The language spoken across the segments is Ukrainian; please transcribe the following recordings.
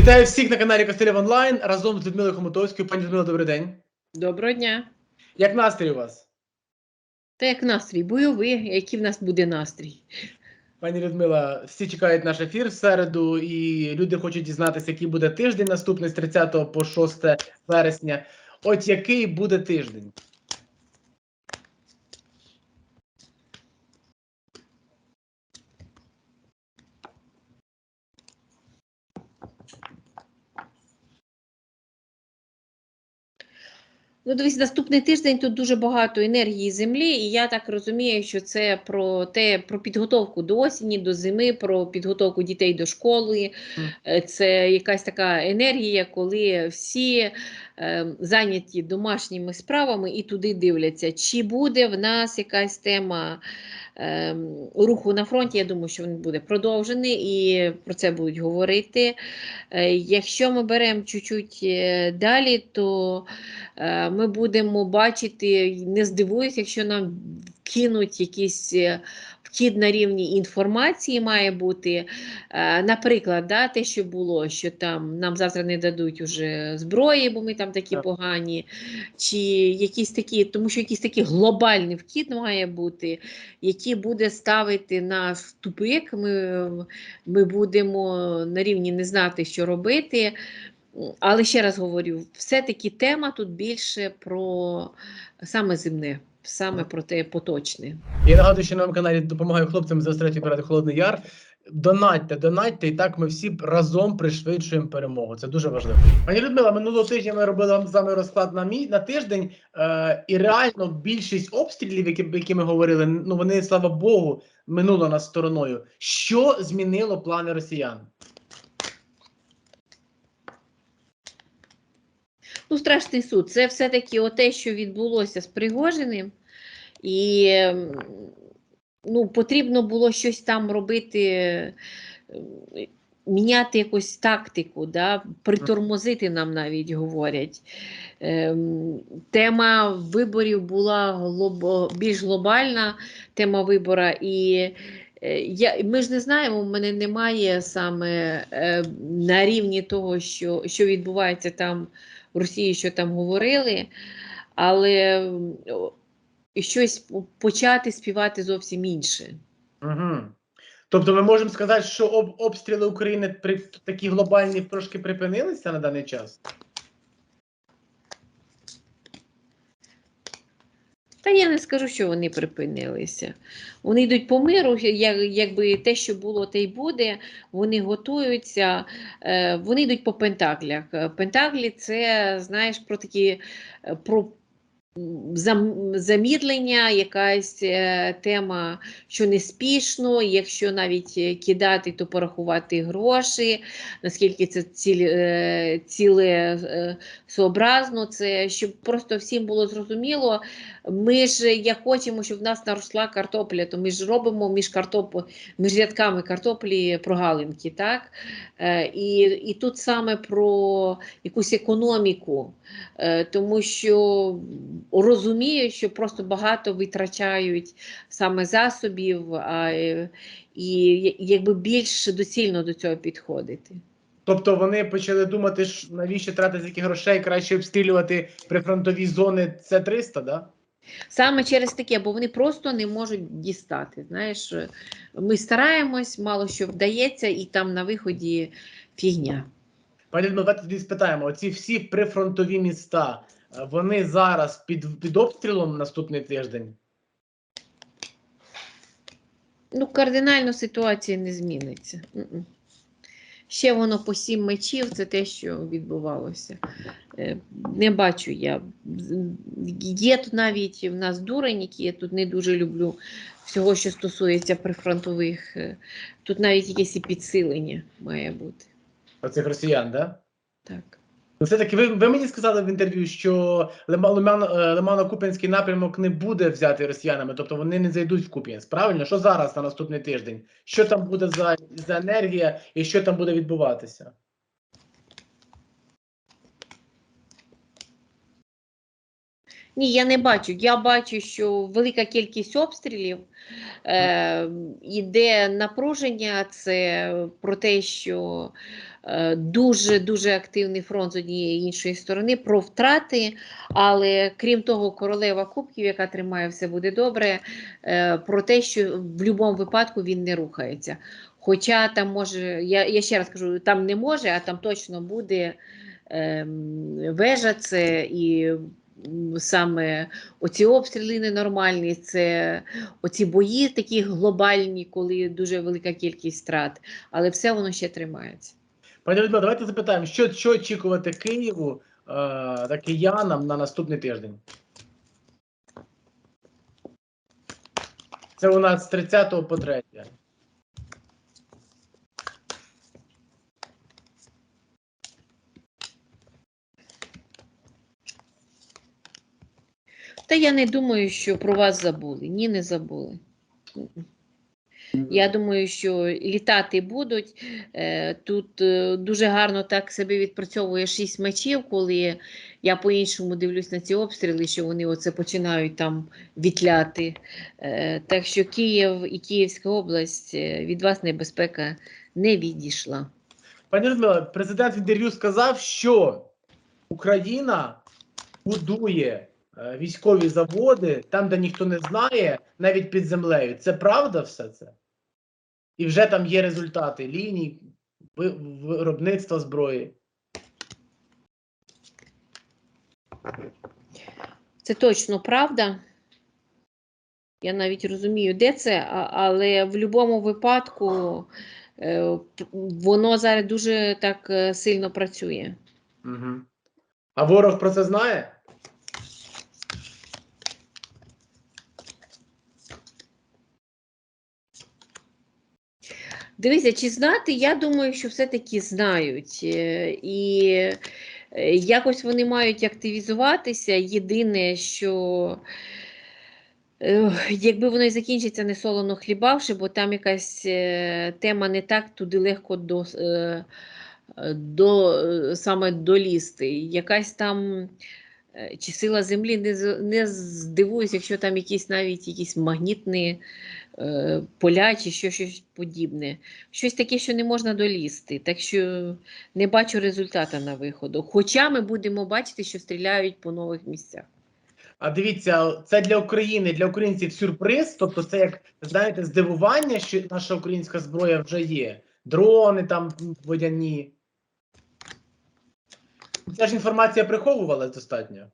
Вітаю всіх на каналі Костелів Онлайн разом з Людмилою Хомутовською. Пані Людмила, добрий день. Доброго дня. Як настрій у вас? Та як настрій? Бойовий, який в нас буде настрій? Пані Людмила, всі чекають наш ефір в середу, і люди хочуть дізнатися, який буде тиждень наступний з 30 по 6 вересня. От який буде тиждень? Ну, дивись, наступний тиждень тут дуже багато енергії землі, і я так розумію, що це про те, про підготовку до осені, до зими, про підготовку дітей до школи. Е, Це якась така енергія, коли всі е, зайняті домашніми справами і туди дивляться, чи буде в нас якась тема руху на фронті. Я думаю, що він буде продовжений і про це будуть говорити. Е, Якщо ми беремо чуть-чуть е, далі, то е, ми будемо бачити, не здивуюсь, якщо нам кинуть якийсь е, вхід на рівні інформації має бути. Е, Наприклад, да, те, що було, що там нам завтра не дадуть уже зброї, бо ми там такі Так. погані, чи якісь такі, тому що якийсь такий глобальний вхід має бути, який буде ставити нас в тупик. Ми, ми будемо на рівні не знати, що робити. Але ще раз говорю, все-таки тема тут більше про саме земне, саме про те поточне. Я нагадую, що на моєму каналі допомагаю хлопцям заострити перед Холодний Яр. Донатьте, донатьте, і так ми всі разом пришвидшуємо перемогу. Це дуже важливо. Пані Людмила, минулого тижня ми робили з вами розклад на мій на тиждень, е, і реально більшість обстрілів, які, які ми говорили, ну вони слава Богу, минуло нас стороною. Що змінило плани росіян? Ну, страшний суд. Це все-таки те, що відбулося з Пригожиним, і ем, ну, потрібно було щось там робити, е, міняти якусь тактику, да? притормозити нам навіть говорять. Ем, Тема виборів була глобо- більш глобальна, тема вибора. І е, я, ми ж не знаємо, в мене немає саме е, на рівні того, що, що відбувається там в Росії, що там говорили, але о, щось почати співати зовсім інше. Угу. Тобто, ми можемо сказати, що об, обстріли України при такі глобальні трошки припинилися на даний час. Та я не скажу, що вони припинилися. Вони йдуть по миру, як, якби те, що було, те й буде. Вони готуються, е, вони йдуть по пентаклях. Пентаклі це, знаєш, про такі е, про замідлення, якась е, тема, що неспішно, якщо навіть е, кидати, то порахувати гроші, наскільки це е, ціле це щоб просто всім було зрозуміло. Ми ж як хочемо, щоб в нас наросла картопля, то ми ж робимо між картоп... між рядками картоплі прогалинки, так? Е, і, і тут саме про якусь економіку, е, тому що розумію, що просто багато витрачають саме засобів, а, е, і якби більш доцільно до цього підходити. Тобто вони почали думати, що навіщо тратити стільки грошей, краще обстрілювати прифронтові зони С-300, да? Саме через таке, бо вони просто не можуть дістати. Знаєш, ми стараємось, мало що вдається, і там на виході фігня. Пані Людмила, давайте тоді спитаємо: оці всі прифронтові міста, вони зараз під, під обстрілом наступний тиждень? Ну, кардинально ситуація не зміниться. Ще воно по сім мечів, це те, що відбувалося. Е, Не бачу я. Є тут навіть в нас дурень, які я тут не дуже люблю всього, що стосується прифронтових. е, Тут навіть якесь і підсилення має бути. Оцих росіян, да? Так. Ну, все-таки ви, ви мені сказали в інтерв'ю, що Лимано-Куп'янський напрямок не буде взятий росіянами, тобто вони не зайдуть в Куп'янськ. Правильно? Що зараз на наступний тиждень? Що там буде за, за енергія і що там буде відбуватися? Ні, я не бачу. Я бачу, що велика кількість обстрілів е, іде напруження. Це про те, що е, дуже дуже активний фронт з однієї іншої сторони про втрати. Але крім того, королева Кубків, яка тримає все буде добре, е, про те, що в будь-якому випадку він не рухається. Хоча там може, я, я ще раз кажу, там не може, а там точно буде ем, вежа це і саме оці обстріли ненормальні, це оці бої такі глобальні, коли дуже велика кількість втрат, але все воно ще тримається. Пані Людмила, давайте запитаємо, що, що очікувати Києву е, та киянам на наступний тиждень? Це у нас з 30 по 3. Та я не думаю, що про вас забули. Ні, не забули. Я думаю, що літати будуть. Е, Тут е, дуже гарно так себе відпрацьовує шість мечів, коли я по-іншому дивлюсь на ці обстріли, що вони оце починають там вітляти. Е, Так що Київ і Київська область від вас небезпека не відійшла. Пані Людмила, президент в інтерв'ю сказав, що Україна будує військові заводи там, де ніхто не знає, навіть під землею. Це правда все це? І вже там є результати ліній ви- виробництва зброї. Це точно правда. Я навіть розумію, де це, але в будь-якому випадку е, воно зараз дуже так е, сильно працює. Угу. А ворог про це знає? Дивіться, чи знати, я думаю, що все-таки знають. Е, І е, якось вони мають активізуватися. Єдине, що е, якби воно і закінчиться не солоно хлібавши, бо там якась тема не так туди легко до, до, саме долізти. Якась там. Чи сила землі не, не здивуюсь, якщо там якісь навіть якісь магнітні поля чи що, щось подібне. Щось таке, що не можна долізти. Так що не бачу результату на виходу. Хоча ми будемо бачити, що стріляють по нових місцях. А дивіться, це для України, для українців сюрприз. Тобто, це як знаєте, здивування, що наша українська зброя вже є. Дрони там водяні. Ця ж інформація приховувалась достатньо.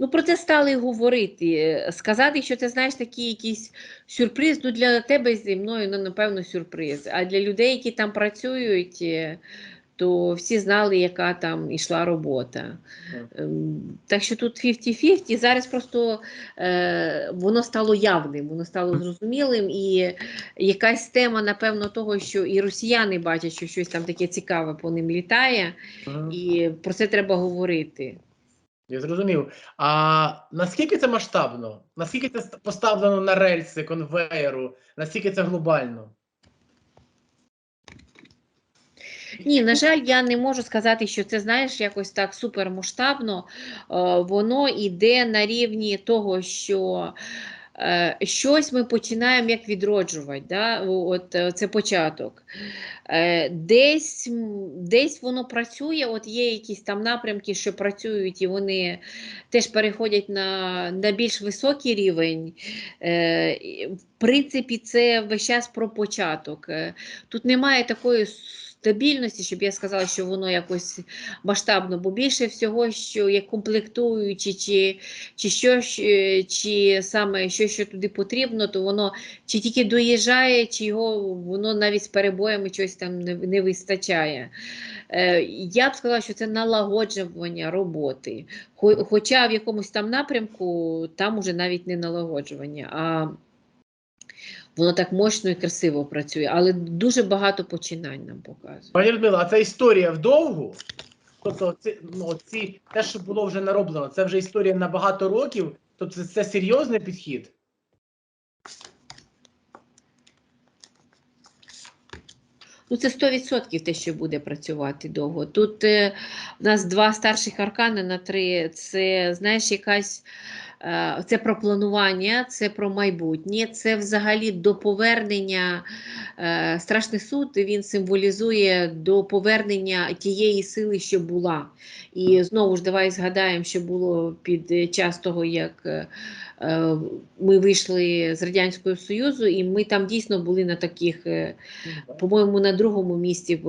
Ну, про це стали говорити. Е, Сказати, що ти знаєш такий якийсь сюрприз, ну для тебе зі мною, ну, напевно, сюрприз. А для людей, які там працюють, е, то всі знали, яка там ішла робота. Ем, Так що тут 50-50, зараз просто е, воно стало явним, воно стало зрозумілим, і якась тема, напевно, того, що і росіяни бачать, що щось там таке цікаве по ним літає, Мгм. і про це треба говорити. Я зрозумів. А наскільки це масштабно? Наскільки це поставлено на рельси конвеєру? Наскільки це глобально? Ні, на жаль, я не можу сказати, що це знаєш якось так супермасштабно. Е, Воно йде на рівні того, що щось ми починаємо як відроджувати. Да? От е, це початок. Е, Десь, десь воно працює, от є якісь там напрямки, що працюють, і вони теж переходять на, на більш високий рівень. Е, В принципі, це весь час про початок. Е, Тут немає такої стабільності, щоб я сказала, що воно якось масштабно, бо більше всього, що як комплектуючі, чи, чи що, чи саме що, що туди потрібно, то воно чи тільки доїжджає, чи його воно навіть з перебоями щось там не, не вистачає. Е, я б сказала, що це налагоджування роботи. Хо- Хоча в якомусь там напрямку там уже навіть не налагоджування, а воно так мощно і красиво працює, але дуже багато починань нам показує. Пані Людмила, а це історія вдовгу? Тобто, це, ну, ці, те, що було вже нароблено, це вже історія на багато років. Тобто це, це серйозний підхід. Ну, це 100% те, що буде працювати довго. Тут е, у нас два старших аркани на три. Це, знаєш, якась Це про планування, це про майбутнє, це взагалі до повернення. е, Страшний суд він символізує до повернення тієї сили, що була. І знову ж давай згадаємо, що було під час того, як е, е, ми вийшли з Радянського Союзу, і ми там дійсно були на таких, е, по-моєму, на другому місці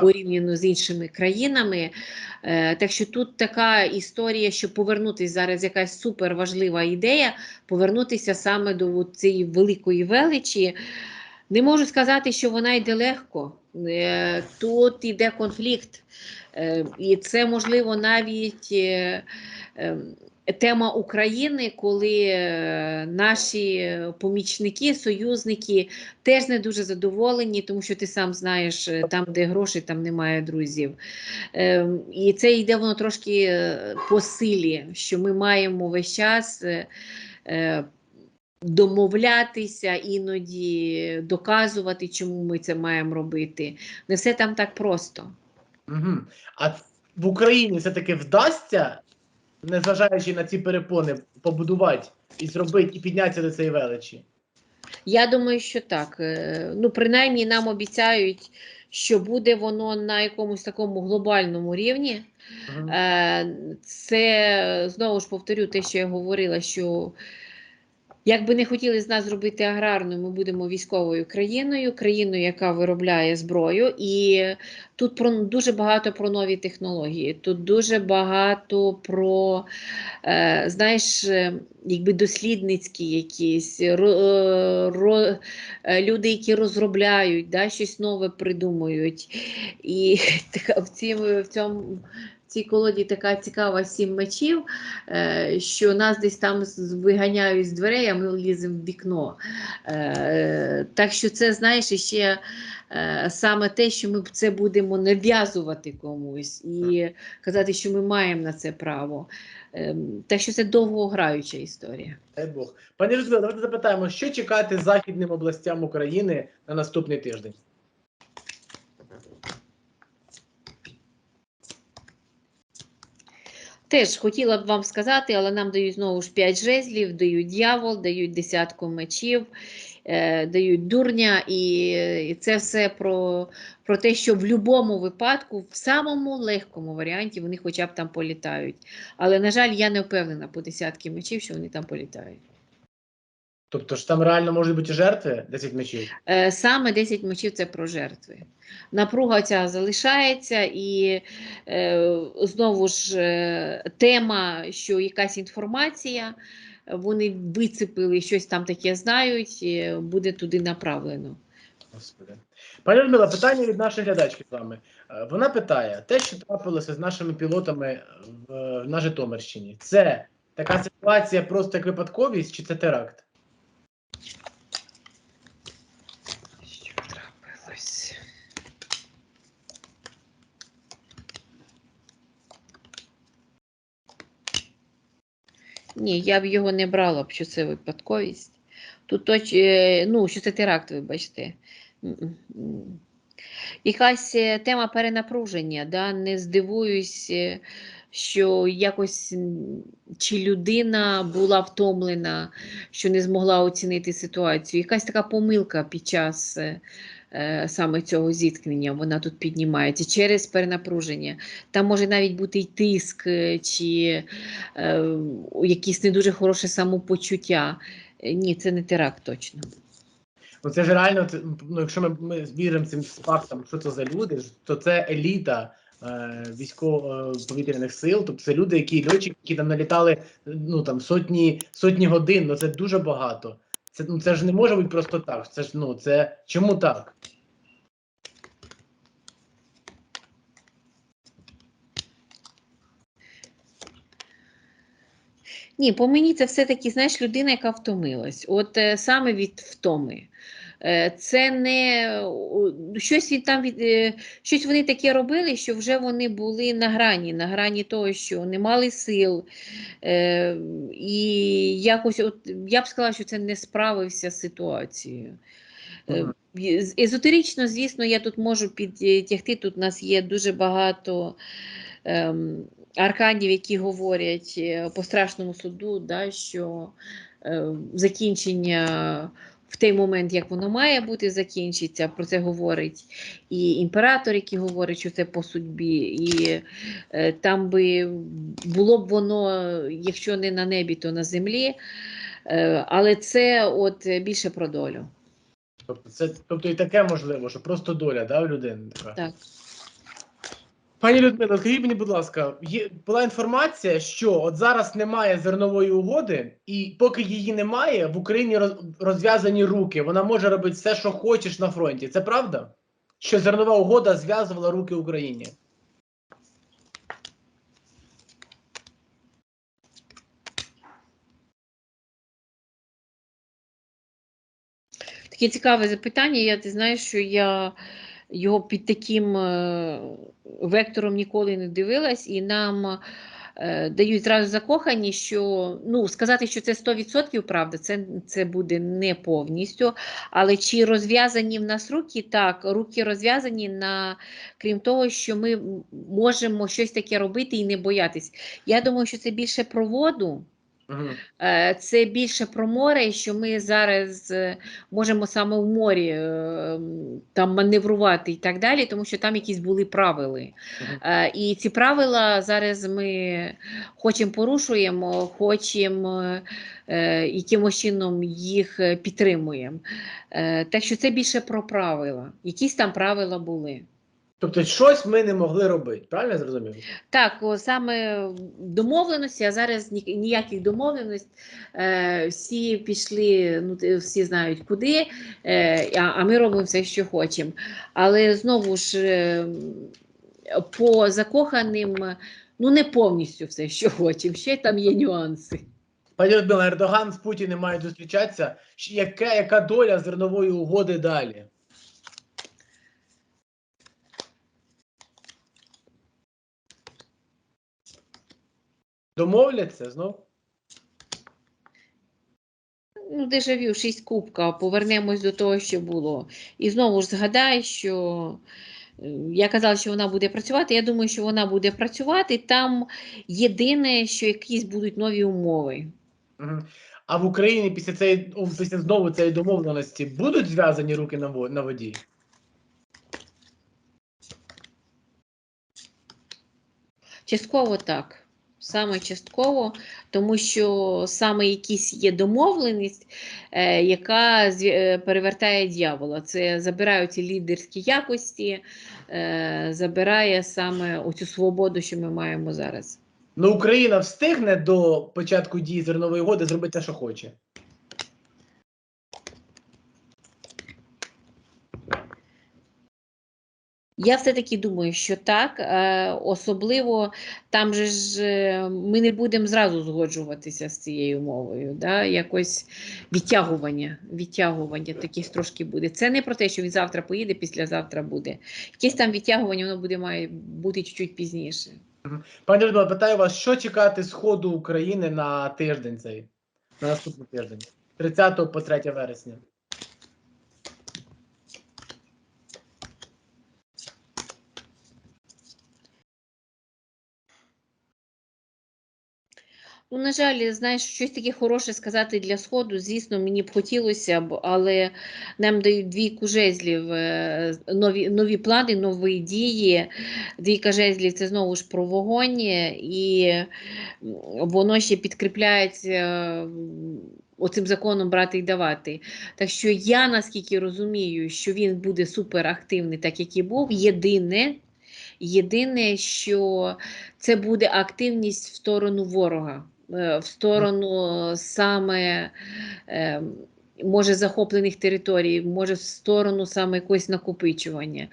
порівняно з іншими країнами. Е, Так що тут така історія, що повернутися зараз якась супер важлива ідея, повернутися саме до цієї великої величі. Не можу сказати, що вона йде легко. Е, Тут йде конфлікт. Е, І це можливо навіть е, е, тема України, коли е, наші помічники, союзники теж не дуже задоволені, тому що ти сам знаєш, е, там, де гроші, там немає друзів. Е, І це йде воно трошки е, по силі, що ми маємо весь час. е, е, Домовлятися, іноді доказувати, чому ми це маємо робити. Не все там так просто. Угу. А в Україні все-таки вдасться, незважаючи на ці перепони, побудувати і зробити, і піднятися до цієї величі. Я думаю, що так. Е, Ну, принаймні, нам обіцяють, що буде воно на якомусь такому глобальному рівні. Е, Це знову ж повторю те, що я говорила, що як би не хотіли з нас зробити аграрною, ми будемо військовою країною, країною, яка виробляє зброю. І тут про дуже багато про нові технології. Тут дуже багато про, е, знаєш, е, якби дослідницькі якісь ро, е, ро, е, люди, які розробляють, да, щось нове придумують. І в цім- в цьому. Цій колоді така цікава сім мечів, е, що нас десь там виганяють з дверей, а ми ліземо в вікно. Е, Так що це, знаєш, ще е, саме те, що ми це будемо нав'язувати комусь і казати, що ми маємо на це право. Ем, Так що це довгограюча історія. Дай Бог. Пані Людмила, давайте запитаємо, що чекати західним областям України на наступний тиждень? Теж хотіла б вам сказати, але нам дають знову ж 5 жезлів, дають дьявол, дають десятку мечів, е, дають дурня, і, і це все про, про те, що в будь-якому випадку, в самому легкому варіанті, вони хоча б там політають. Але, на жаль, я не впевнена по десятки мечів, що вони там політають. Тобто ж там реально можуть бути жертви 10 мечів. Е, Саме 10 мечів це про жертви. Напруга ця залишається, і е, знову ж е, тема, що якась інформація, вони вицепили щось там таке знають, буде туди направлено. Господи. Пані Людмила, питання від нашої глядачки з вами. Вона питає: те, що трапилося з нашими пілотами в, на Житомирщині, це така ситуація просто як випадковість, чи це теракт? Ні, я б його не брала що це випадковість. Тут точ, е, ну, що це теракт, вибачте. Якась е, тема перенапруження, да? не здивуюсь, е, що якось чи людина була втомлена, що не змогла оцінити ситуацію. Якась така помилка під час саме цього зіткнення, вона тут піднімається через перенапруження. Там може навіть бути й тиск, е, чи е, якісь не дуже хороше самопочуття. Е, Ні, це не теракт точно. Ну це ж реально, ну, якщо ми, ми віримо цим фактам, що це за люди, то це еліта е, військово-повітряних сил, тобто це люди, які льотчики, які там налітали ну, там, сотні, сотні годин, ну це дуже багато. Це, ну, це ж не може бути просто так. Це ж ну це чому так? Ні, по мені це все-таки, знаєш, людина, яка втомилась. От е, саме від втоми. Е, це не щось він там від е, щось вони таке робили, що вже вони були на грані, на грані того, що не мали сил. Е, і якось, от я б сказала, що це не справився з ситуацією. Е, Езотерично, звісно, я тут можу підтягти. Тут у нас є дуже багато ем, арканів, які говорять по страшному суду, да, що е, закінчення в той момент, як воно має бути, закінчиться. Про це говорить і імператор, який говорить, що це по судьбі. І е, там би було б воно, якщо не на небі, то на землі. Е, але це от більше про долю. Тобто, це, тобто і таке можливо, що просто доля да, в людини. Так. Пані Людмила, скажіть мені, будь ласка, є, була інформація, що от зараз немає зернової угоди, і поки її немає, в Україні роз, розв'язані руки. Вона може робити все, що хочеш на фронті. Це правда? Що зернова угода зв'язувала руки Україні? Таке цікаве запитання. Я ти знаєш, що я його під таким е, вектором ніколи не дивилась, і нам е, дають зразу закохані, що ну, сказати, що це 100% правда, це, це буде не повністю. Але чи розв'язані в нас руки? Так, руки розв'язані на крім того, що ми можемо щось таке робити і не боятись. Я думаю, що це більше про воду. Угу. Е, Це більше про море, що ми зараз е, можемо саме в морі е, там маневрувати і так далі, тому що там якісь були правила. І ці правила зараз ми хочемо порушуємо, хочемо якимось чином їх підтримуємо. Так що це більше про правила. Якісь там правила були. Тобто, щось ми не могли робити, правильно я зрозумів? Так, о, саме домовленості, а зараз ні- ніяких домовленостей. Е, всі пішли, ну всі знають куди, е, а, а ми робимо все, що хочемо. Але знову ж е, по закоханим, ну не повністю все, що хочемо. Ще там є нюанси. Пані Людмила, Ердоган з Путіним мають зустрічатися. Яка, яка доля зернової угоди далі? Домовляться знов? Ну, дежавю, шість кубка, повернемось до того, що було. І знову ж згадай, що е, я казала, що вона буде працювати. Я думаю, що вона буде працювати. Там єдине, що якісь будуть нові умови. А в Україні після цієї після знову цієї домовленості будуть зв'язані руки на воді? Частково так. Саме частково, тому що саме якісь є домовленість, е, яка е, перевертає дьявола. Це забирає ці лідерські якості, е, забирає саме оцю свободу, що ми маємо зараз. Ну Україна встигне до початку дії зернової угоди зробити те, що хоче. Я все-таки думаю, що так. Е, особливо там же ж е, ми не будемо зразу згоджуватися з цією мовою. Да? Якось відтягування, відтягування таких трошки буде. Це не про те, що він завтра поїде, післязавтра буде. Якесь там відтягування, воно буде має бути чуть-чуть пізніше. Пані Людмила, питаю вас, що чекати сходу України на тиждень цей, на наступний тиждень, 30 по 3 вересня. Ну, на жаль, знаєш, щось таке хороше сказати для Сходу, звісно, мені б хотілося б, але нам дають двійку жезлів, е, нові, нові плани, нові дії. Двійка жезлів це знову ж про вогонь, і воно ще підкріпляється оцим законом брати і давати. Так що я наскільки розумію, що він буде суперактивний, так як і був. Єдине, єдине, що це буде активність в сторону ворога, в сторону саме е, може захоплених територій, може в сторону саме якогось накопичування.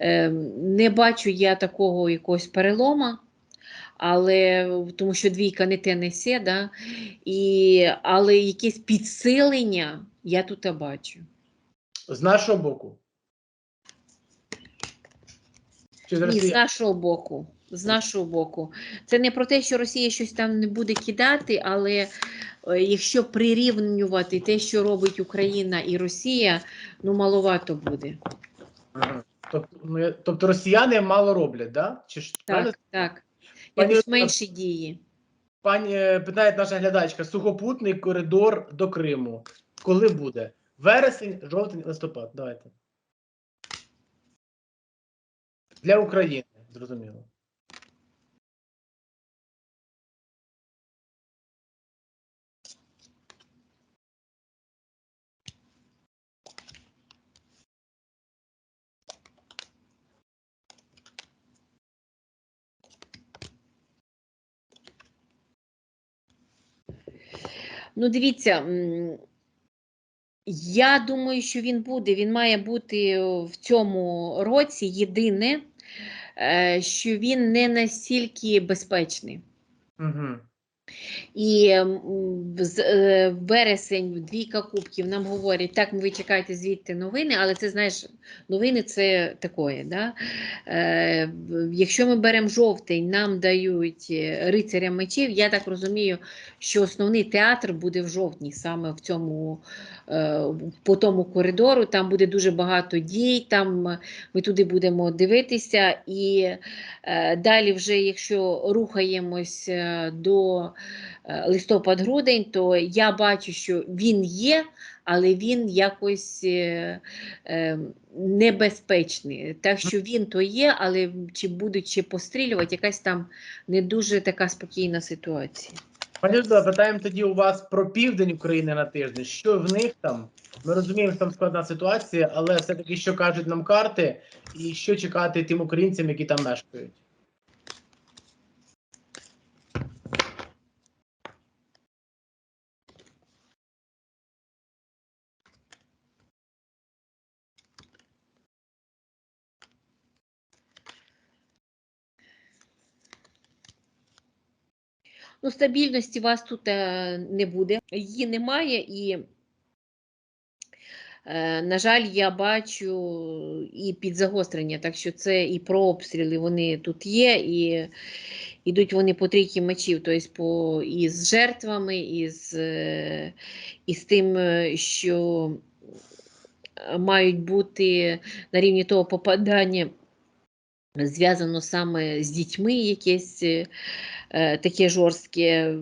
Е, Не бачу я такого якогось перелома. Але тому що двійка не те не се, да? І, але якесь підсилення я тут бачу. З нашого боку. Чи з Ні, з нашого боку. З нашого боку. Це не про те, що Росія щось там не буде кидати, але е, якщо прирівнювати те, що робить Україна і Росія, ну маловато буде. Ага. Тобто, ну, тобто росіяни мало роблять, да? Чи ж правильно? Так, так. Пані якось менші дії. Пані е, питає наша глядачка: сухопутний коридор до Криму. Коли буде? Вересень, жовтень, листопад. Давайте. Для України, зрозуміло. Ну, дивіться, я думаю, що він буде. Він має бути в цьому році єдине, е, що він не настільки безпечний. Угу. І в е, вересень двійка кубків нам говорять, так, ви чекаєте звідти новини, але це знаєш, новини це такое. Да? Е, якщо ми беремо жовтень, нам дають е, рицаря мечів, я так розумію, що основний театр буде в жовтні, саме в цьому е, по тому коридору. Там буде дуже багато дій, там ми туди будемо дивитися. І е, далі, вже, якщо рухаємось е, до листопад-грудень, то я бачу, що він є, але він якось е, е, небезпечний. Так що він то є, але чи будуть ще пострілювати, якась там не дуже така спокійна ситуація. Пані Людмила, питаємо тоді у вас про південь України на тиждень. Що в них там? Ми розуміємо, що там складна ситуація, але все-таки що кажуть нам карти, і що чекати тим українцям, які там мешкають. Ну, стабільності вас тут е, не буде, її немає і. Е, На жаль, я бачу і підзагострення, так що це і про обстріли вони тут є, і йдуть вони по трійки мечів, тобто по, і з жертвами, і з, е, і з тим, що мають бути на рівні того попадання, зв'язано саме з дітьми якесь. Е, таке жорстке.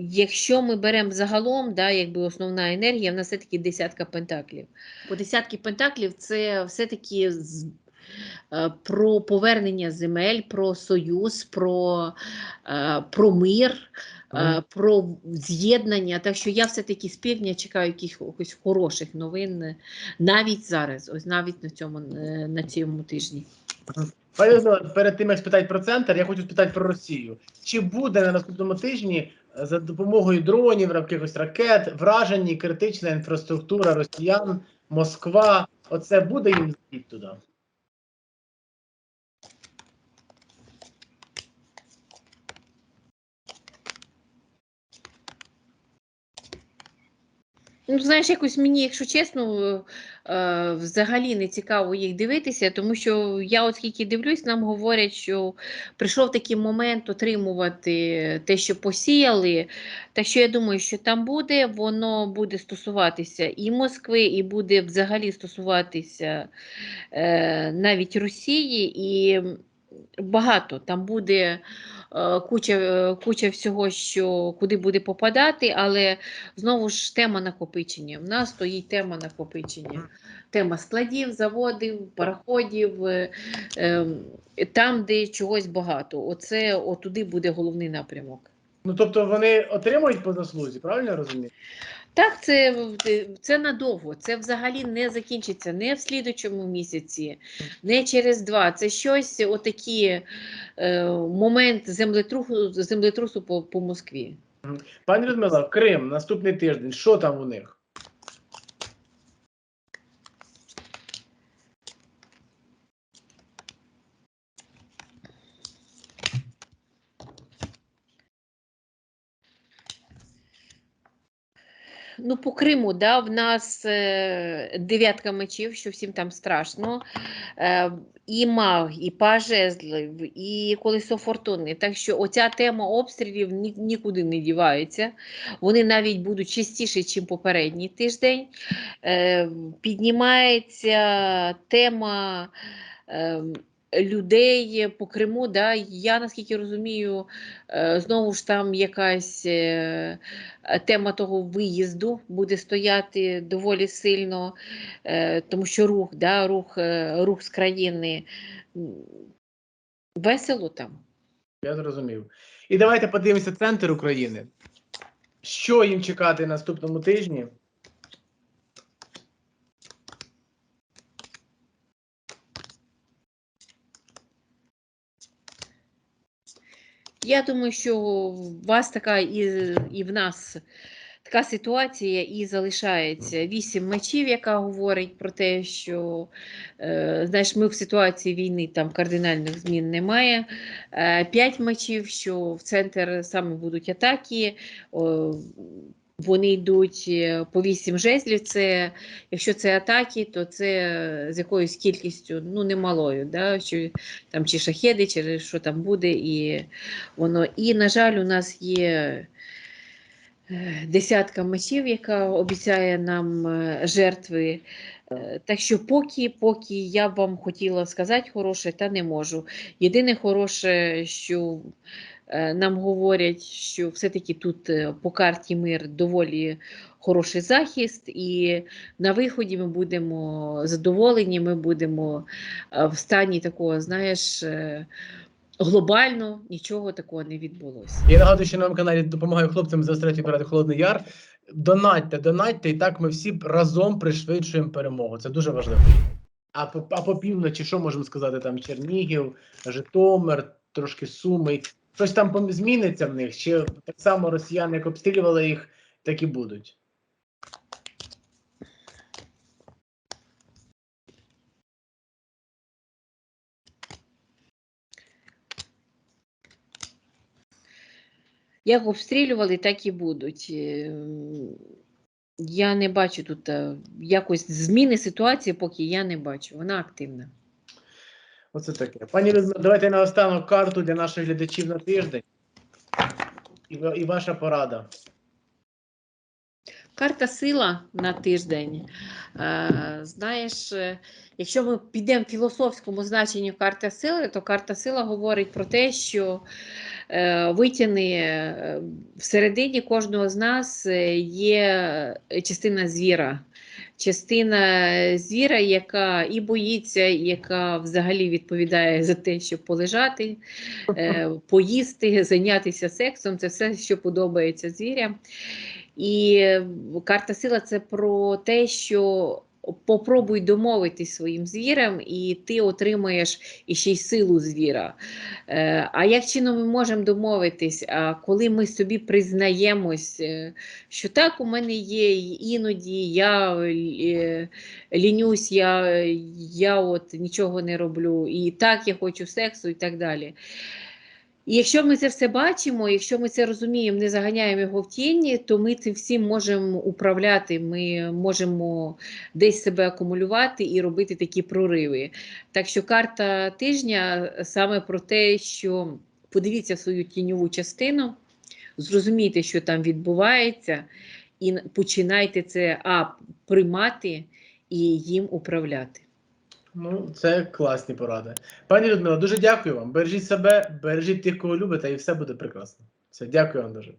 Якщо ми беремо загалом, да, якби основна енергія, в нас все-таки десятка пентаклів. По десятки пентаклів це все-таки з- е, про повернення земель, про союз, про, е, про мир. Мгм. Про з'єднання, так що я все-таки з півдня чекаю якихось хороших новин навіть зараз, ось навіть на цьому, на цьому тижні. Людмила, перед тим як спитати про центр, я хочу спитати про Росію. Чи буде на наступному тижні е, за допомогою дронів, якихось ракет, вражені критична інфраструктура росіян, Москва? Оце буде їм звідти туди? Ну, знаєш, якось мені, якщо чесно, е, взагалі не цікаво їх дивитися, тому що я, от скільки дивлюсь, нам говорять, що прийшов такий момент отримувати те, що посіяли. Так що я думаю, що там буде, воно буде стосуватися і Москви, і буде взагалі стосуватися е, навіть Росії, і багато там буде. Е, Куча, е, куча всього, що куди буде попадати, але Знову ж тема накопичення. В нас стоїть тема накопичення. Тема складів, заводів, пароходів, е, ем, там, де чогось багато. Оце отуди буде головний напрямок. Ну тобто вони отримують по заслузі, правильно я розумію? Так, це, це надовго. Це взагалі не закінчиться не в слідучому місяці, не через два. Це щось, отакі е, момент землетрусу, землетрусу по, по Москві. Пані Людмила, Крим, наступний тиждень. Що там у них? Ну, по Криму, да, в нас е, дев'ятка мечів, що всім там страшно. Е, і маг, і паж і колесо фортуни. Так що оця тема обстрілів ні, нікуди не дівається. Вони навіть будуть частіше, ніж попередній тиждень. Е, піднімається тема. Е, людей по Криму, да, я наскільки розумію, е, знову ж там якась е, тема того виїзду буде стояти доволі сильно, е, тому що рух, да, рух, рух з країни весело там. Я зрозумів. І давайте подивимося центр України. Що їм чекати наступному тижні? Я думаю, що в вас така і, і в нас така ситуація і залишається. Вісім мечів, яка говорить про те, що е, знаєш, ми в ситуації війни там кардинальних змін немає. Е, П'ять мечів, що в центр саме будуть атаки. О, вони йдуть е, по вісім жезлів. Це, якщо це атаки, то це з якоюсь кількістю, ну немалою, да? що, там, чи шахеди, чи що там буде. І воно. І, на жаль, у нас є е, десятка мечів, яка обіцяє нам е, жертви. Е, Так що поки, поки я вам хотіла сказати хороше, та не можу. Єдине хороше, що е, нам говорять, що все-таки тут е, по карті мир доволі хороший захист, і на виході ми будемо задоволені, ми будемо е, в стані такого, знаєш, е, глобально нічого такого не відбулося. Я нагадую, що на моєму каналі допомагаю хлопцям з 3 брати Холодний Яр. Донатьте, донатьте, і так ми всі разом пришвидшуємо перемогу. Це дуже важливо. А по, а по півночі, що можемо сказати? Там Чернігів, Житомир, трошки Суми. Щось там зміниться в них? Чи так само росіяни, як обстрілювали їх, так і будуть? Як обстрілювали, так і будуть. Е, Я не бачу тут е, якось зміни ситуації, поки я не бачу. Вона активна. Оце таке. Пані Людмила, давайте наостанок карту для наших глядачів на тиждень. І, і ваша порада. Карта сила на тиждень. Е, знаєш, е, якщо ми підемо в філософському значенні карта сили, то карта сила говорить про те, що е, витягни е, всередині кожного з нас є частина звіра. Частина звіра, яка і боїться, яка взагалі відповідає за те, щоб полежати, е, поїсти, зайнятися сексом це все, що подобається звірям. І е, карта сила це про те, що попробуй домовитись своїм звірам, і ти отримаєш іще й силу звіра. Е, А як чином ми можемо домовитись? Коли ми собі признаємось, е, що так, у мене є іноді я е, лінюсь, я, я от нічого не роблю, і так я хочу сексу, і так далі. І якщо ми це все бачимо, якщо ми це розуміємо, не заганяємо його в тіні, то ми цим всім можемо управляти, ми можемо десь себе акумулювати і робити такі прориви. Так що карта тижня саме про те, що подивіться свою тіньову частину, зрозумійте, що там відбувається, і починайте це а, приймати і їм управляти. Ну, це класні поради. Пані Людмила, дуже дякую вам. Бережіть себе, бережіть тих, кого любите, і все буде прекрасно. Все, дякую вам дуже.